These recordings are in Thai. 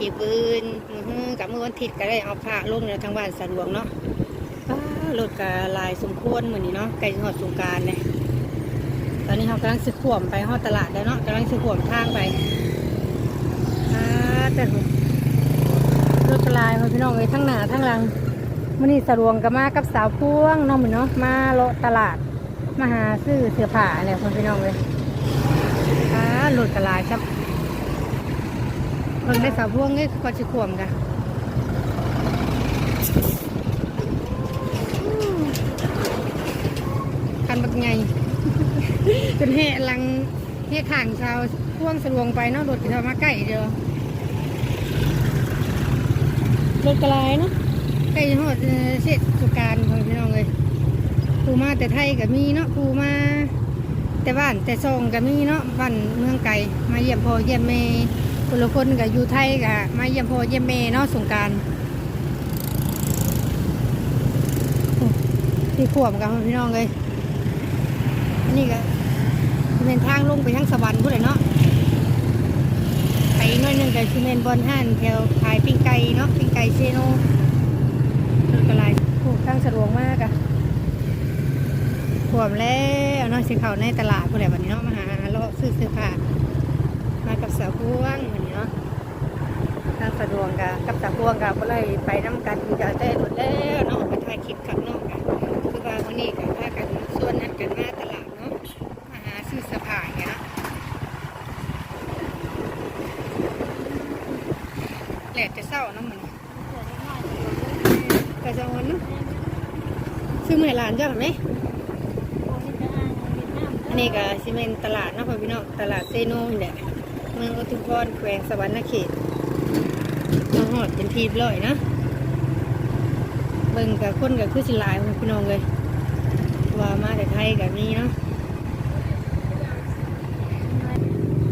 อีกปืนกับมือวันทิตก็ได้เอาผ้าลงในทางบ้านสะดวกเนาะรถก็หลายสมควรเหมือนนี้เนาะใกล้สิฮอดสงกรานต์เลยตอนนี้เรากำลังสิขวมไปฮอดตลาดแล้วเนาะกำลังสิขวมทางไปอาแต่รถกระลายพี่น้องเลยทั้งหน้าทั้งหลังมื่อนี้สะดวงกับมากับสาวพ่วงเน้องมือนเนาะมาเลตลาดมาหาซื้อเสื้อผ้าเนี่ยพ่อพี่น้องเลยอ่ารถกระลายครับ เพิ่งได้สาวพ่วงนี่ก็จะขวมกันคันบักไงเป็นเหตุลังเหตุข่างชาวพ่วงสะดวงไปเนาะรถที่เรามาใกล้เดียวรถกระไรเนาะใกล้หอดเอ่อเสร็จสุการของพี่น้องเลยปูมาแต่ไทยก็มีเนาะปูมา แต่บ้านแต่ซองก็มีเนาะบ้านเมืองไก่มาเยี่ยมพ่อเยี่ยมแม่ คนละคนก็อยู่ไทยก็มาเยี่ยมพ่อเยี่ยมแม่เนาะสงการที่ขวบกันพี่น้องเลยอันนี่ก็เป็นทางลงไปทางสวรรค์พูดเลยเนาะไปหน่อยหนึงกับซีเมนบอลห้านแถวขายปิ้งไก่เนาะปิ้งไก่เซโนรถกระไรถูกทางสะดวกมากอะขวมแล้วเนาะสิเขาในตลาดพวกอะไรวันนี้เนาะมาหาเลาะซื้อเสื้อผ้า มากับสาวพวงวันนี้เนาะทาสะดวกกับกับสาวพวงกับอะไรไปน้ำกันกับได้หมดแล้วเนาะไปถ่ายคลิปข้างนอกกันคือว่าวันนี้กับพากันส่วนนัดกันมาตลาดเนาะมาหาซื้อสื้อผ้ายเนาะแหลกจะเศร้าน้ำมันกระจอนเนาะซื้อเมาให้หลานเจ้าไหมอันนี้ก็ซีเมนตลาดนะพ่อพี่น้องตลาดเซโนเนี่แหละ เมืองอุทุมพรแขวงสวรรณเขตมาหอดเป็นทีบเลยนะ เบิ่งกับคนกับคือสิลายพี่น้องเลยว่ามาแต่ไทยกับนี้เนาะ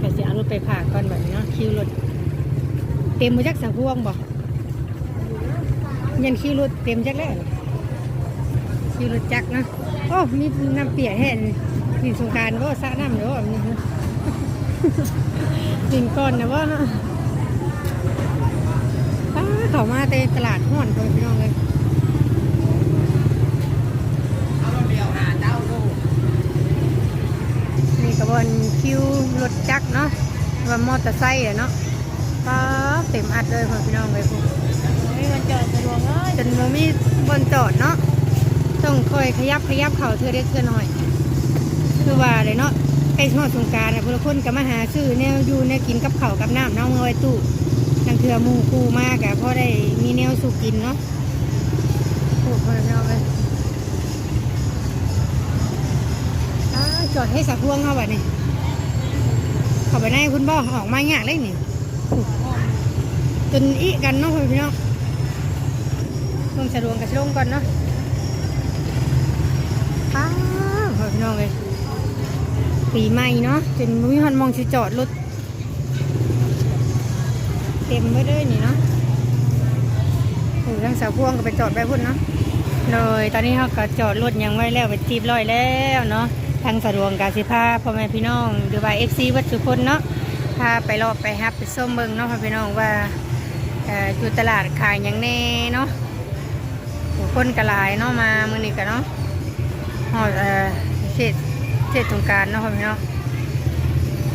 ก็สิเอารถไปผ่าก่อนแบบนี้เนาะคิวรถเต็มมาจากสังพวงบ่ยันคิวรถเต็มจักแล้วคิวรถจักรนะโอ้มีน้ำเปียกแห้งดินสงการก็สะน้ำเดี๋ยวแบบนี้นะ ดินก้อนนะว่านะป้าเขามาเตตลาดห้อนเลยพี่น้องเลยนี่กระบวนคิวรถจักรเนาะว่ามอเตอร์ไซค์อะเนาะก็เต็มอัดเลยพ่อพี่น้องเลยพวกไม่มันจอดสะดวกเลยจนมันมีบนจอดเนาะต้องคอยขยับขยับเข่าเธอได้เธอหน่อย คือว่าเลยเนาะ ใกล้ทอดสงกรารพลคนก็มาหาซื้อแนวอยู่แนวกินกับเข่าวกับน้ำเน้องเอาไว้ตู้นังเถื่อหมูคูมากอะเพราะได้มีแนวสุกินเนาะโอ้พ่อพี่น้องเลยอ้าวจอดให้สักพวงเข้าไปนี่เข้าไปในคุณบ่ออกมาอย่างเลยนี่จนอีกันเนาะพี่น้องลงสะดวกกับลงก่อนเนาะป้าบพี่น้องเลย ปีใหม่เนาะจนมีคนมองชิจอดรถเต็มไปเลยนี่เนาะโอ้ยทางสาวพวงก็ไปจอดไปพุ่นเนาะเลยตอนนี้เขาก็จอดรถยังไว้แล้วไปจีบร้อยแล้วเนาะทางสะดวกกาสิพาพ่อแม่พี่น้องดูว่าเอฟซีวัดสุพลเนาะพาไปรอบไปฮับไปส้มเบิงเนาะพ่อพี่น้องว่าอยู่ตลาดขายอย่างแน่เนาะคนกระลายเนาะมามือนี้กันเนาะหอดเอ่อเทศเท ศสงการเนาะพ่อพี่น้อง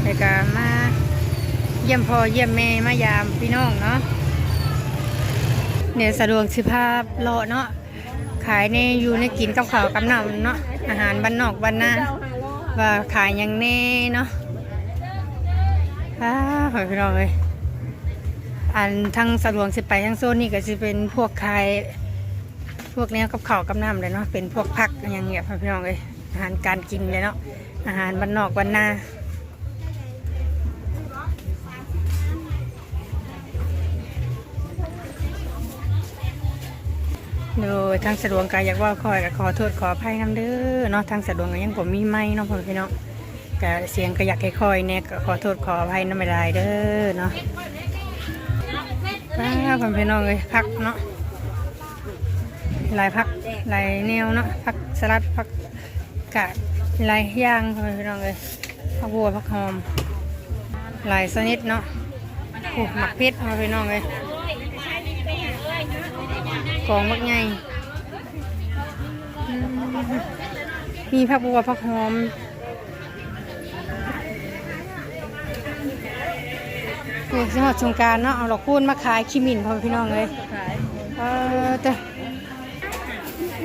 แล้วก็มาเยี่ยมพ่อเยี่ยมแม่มายามพี่น้องเนาะเนี่ยสะดวกสิภาพเลาะเนาะขายในอยู่ในกินกับข้าวกับน้ำเนาะอาหารบ้านนอกบ้านนาว่าขายย่างแน่เนาะอ้าพ่อพี่น้องเลยอันทั้งสะดวกสิไปทั้งโซนนี่ก็จะเป็นพวกขายพวกแนวกับข้าวกับน้ำเลยเนาะเป็นพวกผักอย่างเงี้ยพี่น้องเลย อาหารการกินเลยเนาะอาหารบ้านนอกบ้านนาโดยทางสะดวกกายอยากว่าคอยก็ขอโทษขออภัยน้ำเด้อเนาะทางสะดวกก็ยังผมมีไม้เนาะพ่อพี่น้องก็เสียงก็อยากให้คอยเนี่ยก็ขอโทษขออภัยน้ำไม่ได้เด้อเนาะป้าผมพี่น้องเลยพักเนาะหลายพักหลายแนวเนาะพักสลัดพัก กาดหลายอย่างพ่อแม่พี่น้องเลยพักบัวพักหอม หลายชนิดเนาะโอ้หมักเพชรพี่น้องเลยกองมักใหญ่อืมมีพักบัวพักหอมนี่สำหรับสงการเนาะเอาดอกคูณมาขายขี้มิ่นพอพี่น้องเลยเออแต่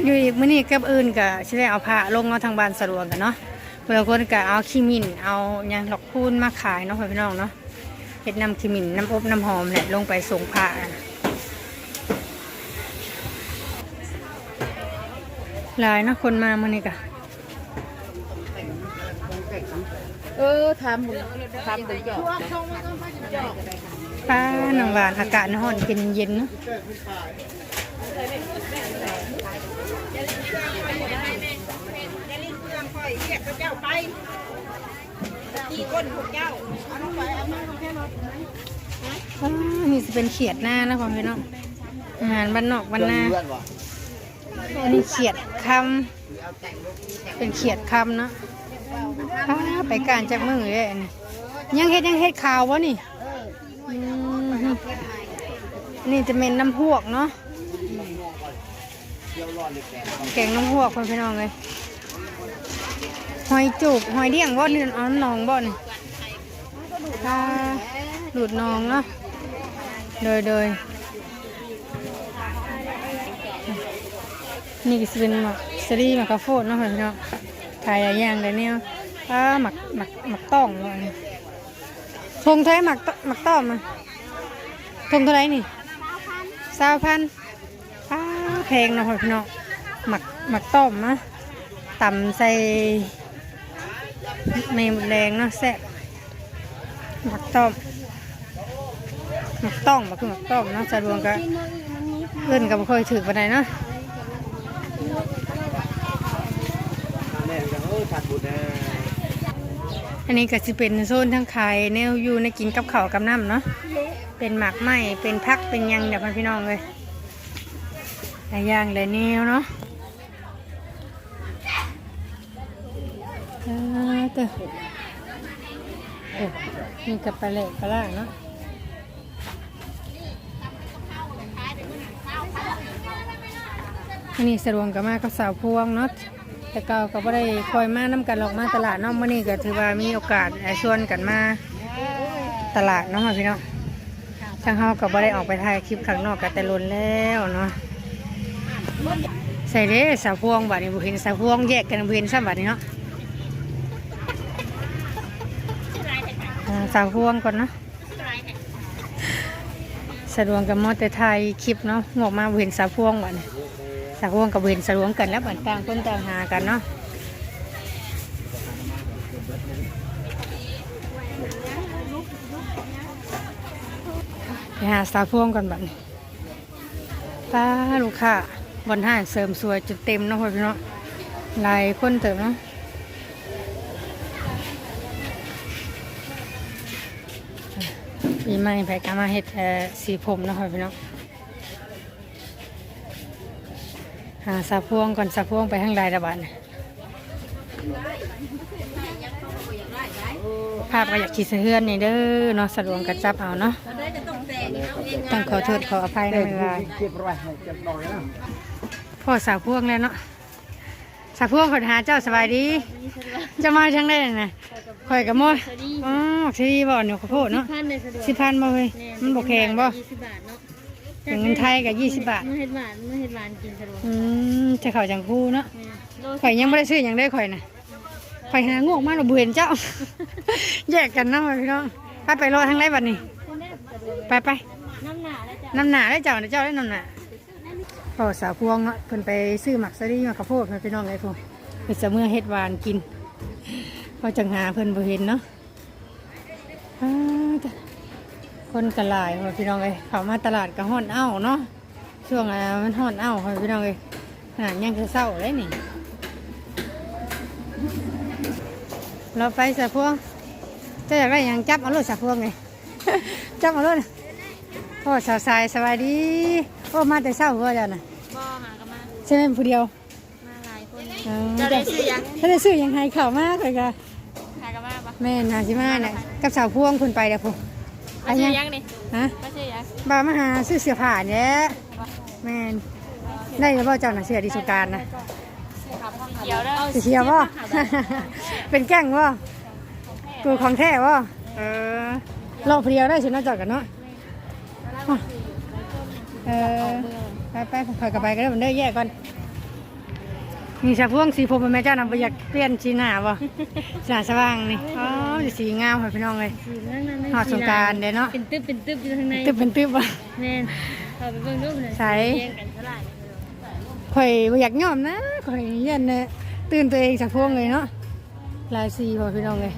อยู่อีกมื้อนี้กับอื่นก็สิได้เอาผ้าลงเอาทางบ้านสะดวกกันเนาะเพื่อคนก็เอาขี้มินเอาหยังดอกคูณมาขายเนาะพี่น้องเนาะเฮ็ดน้ำขี้มินน้ำอบน้ำหอมแหละลงไปส่งผ้าหลายนะคนมามื้อนี้ก็เออทำบุญทำบุญเจาป้าหนังหวานอากาศร้อนเย็นเย็นๆเนาะอ่านี่จะเป็นเขียดหน้านะพ่อพี่น้องอาหารบ้านนอกบ้านนาอันนี้เขียดคำเป็นเขียดคำเนาะไปการจากเมือเลยอันนี้ยังเฮ็ดยังเฮ็ดข่าววะนี่นี่จะเป็นน้ำพวกเนาะ แกงน้ำพวกพ่อพี่น้องเลยหอยจูบหอยเดี้ยงบ่นี่อ๋อหนองบ่นี่ถ้าหลุดน้องเนาะโดยโดยนี่ก็เป็นหมักสลีหมักกระโฟดเนาะพี่น้องขายหลายอย่างเลยเนี่ยอ่าหมักหมักหมักต้องเนาทงเท่าไหมักตหมักต้องมาทงเท่าไรนี่สาวพัน แพงเนาะพี่น้องหมักหมักต้มนะต่ำใส่ไม่หมดแรงเนาะแซ่บหมักต้มหมักต้องมาคือหมักต้มเนาะสะดวกก็เพื่อนก็บ่ค่อยถือปานใดเนาะอันะอันนี้ก็สิเป็นโซนทั้งขายแนวอยู่ในกินกับข้ากับน้ำเนาะเป็นหมักไหมเป็นพักเป็นยังเดี๋ยวพี่น้องเลยายอย่างหลายแนวเนาะอ่าเตอโอ้นี่กับปลาเละปลาล่างเนาะอันนี้สะดวกกับมากับสาวพวงเนาะแต่เก่าก็บ่ได้คอยมาน้กันหรอกมาตลาดเนาะมื้อนี้ก็ถือว่ามีโอกาสชวนกันมาตลาดเนาะพี่น้องทางเฮาก็บ่ได้ออกไปถ่ายคลิปข้างนอกกันแต่ล้นแล้วเนาะ ใส่เด้สาวพวงบัดนี้บ่เห็นสาวพวงแยกกันบ่เห็นซ้ำบัดนี้เนาะสาวพวงก่อนเนาะสะดวกกับมอแต่ถ่ายคลิปเนาะงอกมาบ่เห็นสาวพวงบัดนี้สาวงกับเวนสะรวงกันแล้วบันต่างคนต่างหากันเนาะไปหาสาวพวงกันบัดนี้ป้าลูกค้า บนห้างเสริมสวยจุดเต็มเนาะพี่เนาะหลายคนเติมเนาะปีใหม่ไปกามาเฮ็ดสีผมเนาะพี่เนาะหาสาพวงก่อนสาพวงไปข้างใดระบาดภาพก็อยากขี่เสื้อนี่เด้อเนาะสะดวกกระจับเอาเนาะ ต้องขอโทษขออภัยในเวลาเก็บไรเก็บดอกนะพ่อสาวพวงแล้วเนาะสาวพวงขอหาเจ้าสบายดี จะมาทางได้นะคอยกับมดอ๋อที่บ่อนอยู่ข้าวโพดเนาะพันในสะดวกสิพันบ่เฮ้ยมันบ่แพงบ่ยี่สิบบาทเนาะอย่างเงินไทยกับยี่สิบบาทเมื่อเฮ็ดหวานเมื่อเฮ็ดหวานกินสะดวกอืมจะเข้าจังคู่เนาะแม่โลข่อยยังไม่ได้ซื้อหยังได้ข่อยนะข่อยหางูออกมาเราเบื่อเจ้า แยกกันเนาะพี่น้องไปไปรอทางไรบัดนี้คนได้สะดวกไปไป น้ำหนาแล้วจ้ะน้ำหนาได้เจ้าเจ้าได้น้ำหนาพ่อสาวพวงเนาะเพิ่นไปซื้อหมักสลีหมักข้าวโพดเพิ่นพี่น้องเลยพวกเพิ่นจะเมื่อเฮ็ดหวานกินพอจังหาเพิ่นบ่เห็นเนาะคนกระลายพ่อพี่น้องเลยเข้ามาตลาดก็ฮ้อนเอ้าเนาะช่วงอะมันฮ้อนเอ้าพ่อพี่น้องเลยหายังคือเศร้าเลยนี่เราไปสะพวงจะอยากได้ยังจับเอารถสะพวงไงจับเอารถน่ะ โอ้สาวสายสบายดี โอ้มาแต่เช้าหัวจ้ะน่ะบ่หากันมาใช่ไหมผู้เดียวมาหลายคนเออจะได้ซื้อยังถ้าได้ซื้อยังไงข่าวมากเลยค่ะหากนมาปะแม่นาชิมาเนี่ยกับสาวพวงคุณไปเดี๋ยวพูมาซื้อยังนี่ฮะมาซื้อยังบามาหาซื้อเสื้อผ้าเนี่ยแม่นได้แล้วบ่เจ้าหน่ะเสื้อดิสุการนะเขียวแล้วสีเขียวบ่เป็นแก้งบ่ตัวของแท้บ่เออลอกเพรียวได้สิเนาะเจอดกันเนาะ เออไปไปๆข่อยกับไปก็ได้มันได้อแยกก่อนมีสะพวงสีผมเป็นแม่เจ้านำไปอยากเปลี่ยนสีหน้าบ่สีหน้าสว่างนี่อ๋อสีงามค่ะพี่น้องเลยหอดสงกรารเด้เนาะเป็นตึ๊บเป็นตึ๊บอยู่ข้างในตึบเป็นตึบบ่แม่นเข้าไปเบิ่งดูเลยใส่เลี้ยงกันเท่าไหร่ข่อยบ่อยากยอมนะข่อยยันเนี่ยตื่นตัวเองจากพวงเลยเนาะลายสีพอพี่น้องเลย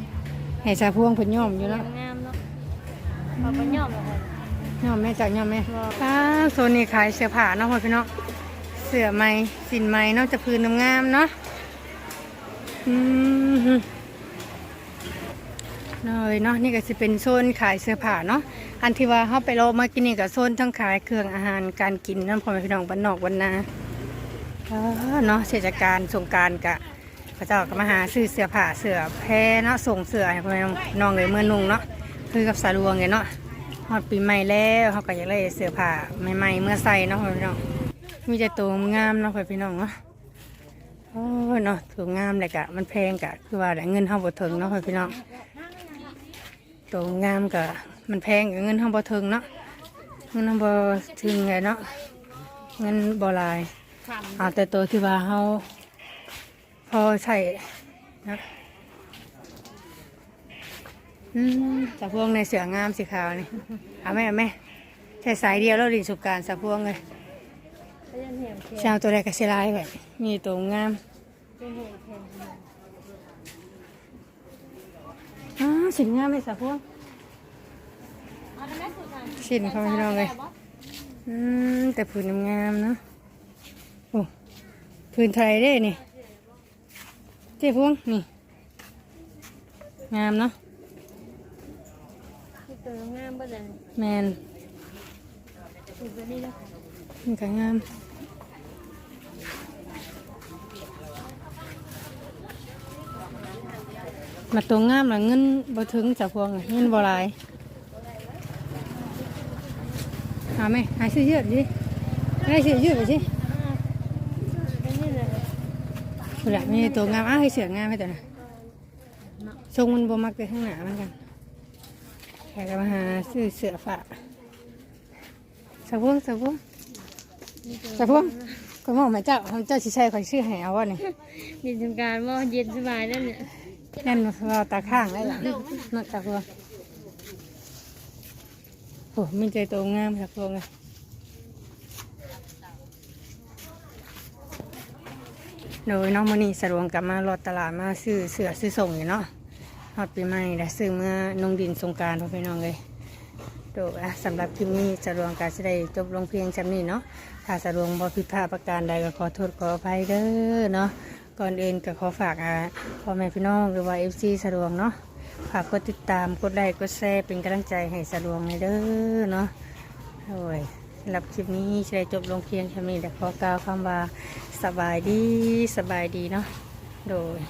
ให้สาพวงเพิ่นยอมอยู่เนาะงามเนาะเขาก็ย่อมแล้วกัน ยอมแม่จักยอมแม่อ้าโซนนี้ขายเสื้อผ้าเนาะพี่น้องเสื้อไหมสินไหมนาะจะพื้นงามเนาะอืมเลยเนาะนี่ก็จะเป็นโซนขายเสื้อผ้าเนาะอันที่ว่าเขาไปโลมากินนี่ก็โซนทั้งขายเครื่องอาหารการกินนั่นพอแม่พี่น้องบ้านนอกบ้านนาเออเนาะเทศกาลสงการกะพระเจ้าก็มาหาซื้อเสื้อผ้าเสื้อแพรเนาะส่งเสื้อให้พ่อแม่น้องเลยเมื่อนุ่งเนาะคือกับสาลวงเนี่ยเนาะ ฮอดปีใหม่แล้วเขาก็อยากได้เสื้อผ้าใหม่ๆเมื่อใส่เนาะพ่อพี่น้องมีแต่ตัวงามเนาะพ่อพี่น้องเนาะโอ้ยเนาะตัวงามเลยกะมันแพงกะคือว่าได้เงินเฮาบ่ถึงเนาะพ่อพี่น้องตัวงามกะมันแพงกะเงินเฮาบ่ถึงเนาะเงินเฮาบ่ถึงไงเนาะเงินบ่หลายขำเอาแต่ตัวที่ว่าเฮาพอใช้นะ อืมสะพวงในเสืองามสีขาวนี่เอาไหมเอาไหมใช้สายเดียวแล้วดิสุการสะพวงเลยชาวตัวแรกก็เสียลายแบบมีตัวงามยังเห็นเขียวอ๋อสินงามเลยสะพวงสินเขาพี่น้องเลยอืมแต่ผืนงามเนาะโอ้ผืนไทยได้นี่เจ๊พวงนี่งามเนาะ ตัวงามเบ่เลยแมนถูกตัวนี้แล้วมันก็งามมาตัวงามแล้วเงินบ่ถึงจากพวงอะเงินบ่หลายหาไหมหาซื้อเยอะดิให้ซื้อเยอะไปสิเป็นนี่เลยคุณละมีตัวงามอ้าวให้เสืองามให้ตัวน่ะทรงมันบ่มักไปข้างหน้าเหมือนกัน แขกก็มาหาซื้อเสือฝากสะพวงสะพวงสะพวงก็มองมาเจ้าเจ้าสิใช่คอยซื้อให้เอาวะนี่ดินทำการว่าเย็นสบายแล้วเนี่ยแน่นเราตาข้างได้หรอเนอกจากพวงโอ้มีใจตัวงามจากพวงเลยโดยน้องมณีสะดวงกลับมารอดตลาดมาซื้อเสือซื้อส่งอยู่เนาะฮ อดปีใหม่ได้ซื้อเมื่อนงดินสงการพ่อพี่น้องเลยโดยอะสำหรับคลิปนี้สะดวงการจะได้จบลงเพียงจำนี้เนาะถ้าสะดวงบ่ผิดพลาดประการใดก็ขอโทษขออภัยเด้อเนาะก่อนอื่นก็ขอฝากอ่าพ่อแม่พี่น้องหรือว่าเอฟซีสะดวงเนาะฝากกดติดตามกดไลค์กดแชร์เป็นกำลังใจให้สะดวงในเด้อเนาะโอ้ยสำหรับคลิปนี้จะได้จบลงเพียงเท่านี้แต่ขอกล่าวคำว่าสบายดีสบายดีเนาะโดย